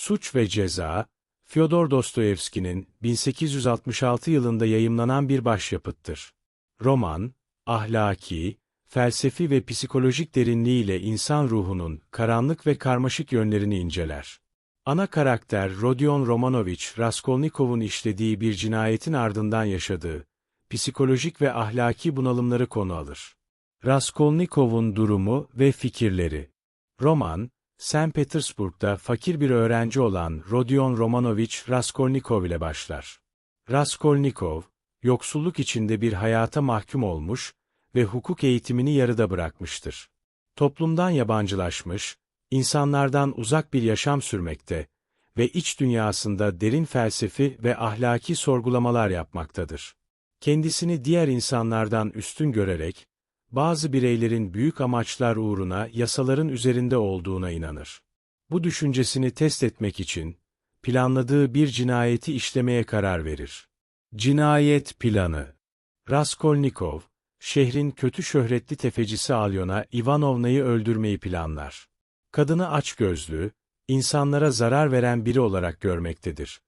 Suç ve Ceza, Fyodor Dostoyevski'nin 1866 yılında yayımlanan bir başyapıttır. Roman, ahlaki, felsefi ve psikolojik derinliğiyle insan ruhunun karanlık ve karmaşık yönlerini inceler. Ana karakter Rodion Romanovich Raskolnikov'un işlediği bir cinayetin ardından yaşadığı, psikolojik ve ahlaki bunalımları konu alır. Raskolnikov'un durumu ve fikirleri Roman, St. Petersburg'da fakir bir öğrenci olan Rodion Romanovich Raskolnikov ile başlar. Raskolnikov, yoksulluk içinde bir hayata mahkum olmuş ve hukuk eğitimini yarıda bırakmıştır. Toplumdan yabancılaşmış, insanlardan uzak bir yaşam sürmekte ve iç dünyasında derin felsefi ve ahlaki sorgulamalar yapmaktadır. Kendisini diğer insanlardan üstün görerek, bazı bireylerin büyük amaçlar uğruna yasaların üzerinde olduğuna inanır. Bu düşüncesini test etmek için, planladığı bir cinayeti işlemeye karar verir. Cinayet planı Raskolnikov, şehrin kötü şöhretli tefecisi Alyona Ivanovna'yı öldürmeyi planlar. Kadını açgözlü, insanlara zarar veren biri olarak görmektedir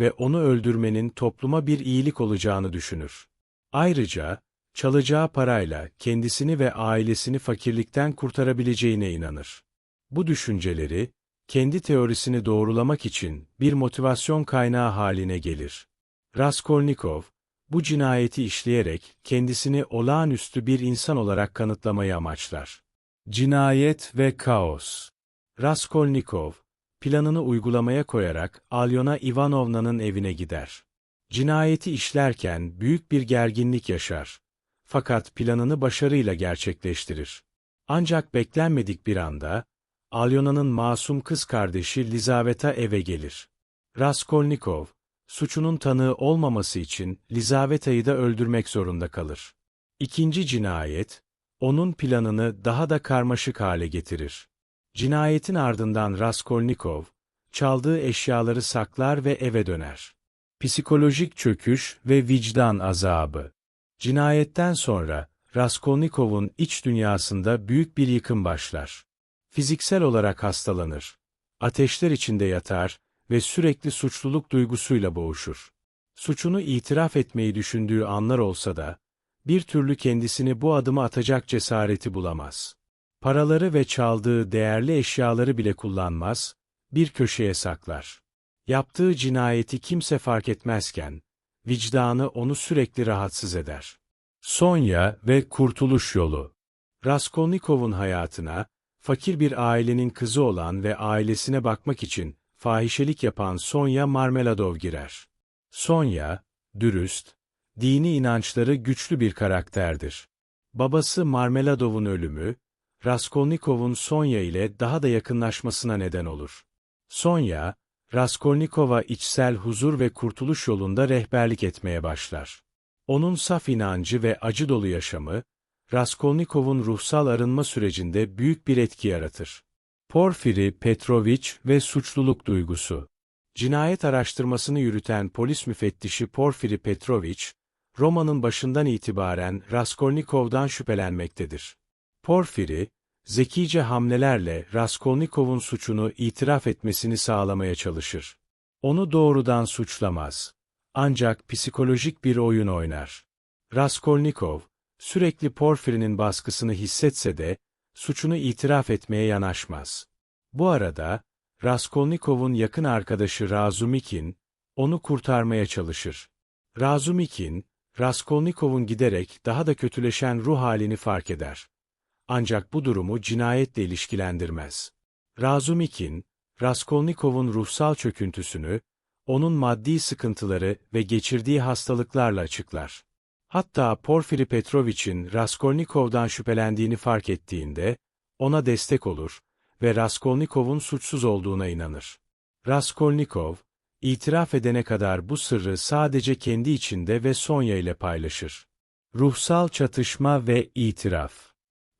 ve onu öldürmenin topluma bir iyilik olacağını düşünür. Ayrıca, çalacağı parayla kendisini ve ailesini fakirlikten kurtarabileceğine inanır. Bu düşünceleri, kendi teorisini doğrulamak için bir motivasyon kaynağı haline gelir. Raskolnikov, bu cinayeti işleyerek kendisini olağanüstü bir insan olarak kanıtlamayı amaçlar. Cinayet ve Kaos Raskolnikov, planını uygulamaya koyarak Alyona Ivanovna'nın evine gider. Cinayeti işlerken büyük bir gerginlik yaşar. Fakat planını başarıyla gerçekleştirir. Ancak beklenmedik bir anda, Alyona'nın masum kız kardeşi Lizaveta eve gelir. Raskolnikov, suçunun tanığı olmaması için Lizaveta'yı da öldürmek zorunda kalır. İkinci cinayet, onun planını daha da karmaşık hale getirir. Cinayetin ardından Raskolnikov, çaldığı eşyaları saklar ve eve döner. Psikolojik çöküş ve vicdan azabı. Cinayetten sonra, Raskolnikov'un iç dünyasında büyük bir yıkım başlar. Fiziksel olarak hastalanır. Ateşler içinde yatar ve sürekli suçluluk duygusuyla boğuşur. Suçunu itiraf etmeyi düşündüğü anlar olsa da, bir türlü kendisini bu adımı atacak cesareti bulamaz. Paraları ve çaldığı değerli eşyaları bile kullanmaz, bir köşeye saklar. Yaptığı cinayeti kimse fark etmezken, vicdanı onu sürekli rahatsız eder. Sonya ve Kurtuluş Yolu Raskolnikov'un hayatına, fakir bir ailenin kızı olan ve ailesine bakmak için fahişelik yapan Sonya Marmeladov girer. Sonya, dürüst, dini inançları güçlü bir karakterdir. Babası Marmeladov'un ölümü, Raskolnikov'un Sonya ile daha da yakınlaşmasına neden olur. Sonya, Raskolnikov'a içsel huzur ve kurtuluş yolunda rehberlik etmeye başlar. Onun saf inancı ve acı dolu yaşamı, Raskolnikov'un ruhsal arınma sürecinde büyük bir etki yaratır. Porfiri Petrovich ve suçluluk duygusu Cinayet araştırmasını yürüten polis müfettişi Porfiri Petrovich, Roma'nın başından itibaren Raskolnikov'dan şüphelenmektedir. Porfiri, zekice hamlelerle Raskolnikov'un suçunu itiraf etmesini sağlamaya çalışır. Onu doğrudan suçlamaz. Ancak psikolojik bir oyun oynar. Raskolnikov, sürekli Porfiri'nin baskısını hissetse de, suçunu itiraf etmeye yanaşmaz. Bu arada, Raskolnikov'un yakın arkadaşı Razumikin, onu kurtarmaya çalışır. Razumikin, Raskolnikov'un giderek daha da kötüleşen ruh halini fark eder. Ancak bu durumu cinayetle ilişkilendirmez. Razumikin, Raskolnikov'un ruhsal çöküntüsünü, onun maddi sıkıntıları ve geçirdiği hastalıklarla açıklar. Hatta Porfiri Petrovich'in Raskolnikov'dan şüphelendiğini fark ettiğinde, ona destek olur ve Raskolnikov'un suçsuz olduğuna inanır. Raskolnikov, itiraf edene kadar bu sırrı sadece kendi içinde ve Sonya ile paylaşır. Ruhsal çatışma ve itiraf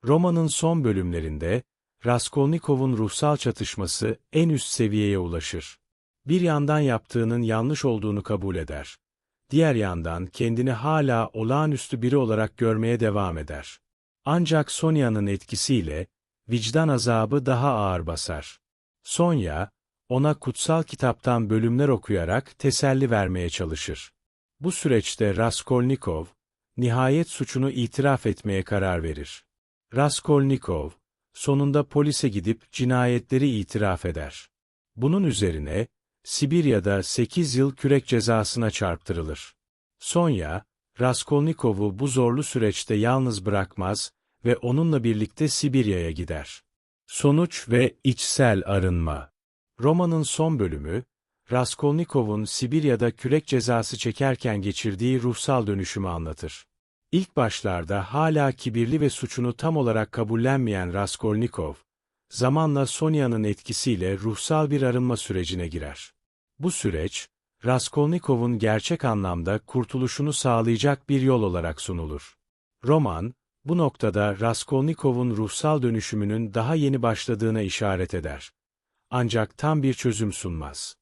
Romanın son bölümlerinde, Raskolnikov'un ruhsal çatışması en üst seviyeye ulaşır. Bir yandan yaptığının yanlış olduğunu kabul eder. Diğer yandan kendini hala olağanüstü biri olarak görmeye devam eder. Ancak Sonya'nın etkisiyle, vicdan azabı daha ağır basar. Sonya, Ona kutsal kitaptan bölümler okuyarak teselli vermeye çalışır. Bu süreçte Raskolnikov, nihayet suçunu itiraf etmeye karar verir. Raskolnikov, sonunda polise gidip cinayetleri itiraf eder. Bunun üzerine, Sibirya'da 8 yıl kürek cezasına çarptırılır. Sonya, Raskolnikov'u bu zorlu süreçte yalnız bırakmaz ve onunla birlikte Sibirya'ya gider. Sonuç ve içsel arınma Romanın son bölümü, Raskolnikov'un Sibirya'da kürek cezası çekerken geçirdiği ruhsal dönüşümü anlatır. İlk başlarda hala kibirli ve suçunu tam olarak kabullenmeyen Raskolnikov, zamanla Sonya'nın etkisiyle ruhsal bir arınma sürecine girer. Bu süreç, Raskolnikov'un gerçek anlamda kurtuluşunu sağlayacak bir yol olarak sunulur. Roman, bu noktada Raskolnikov'un ruhsal dönüşümünün daha yeni başladığına işaret eder. Ancak tam bir çözüm sunmaz.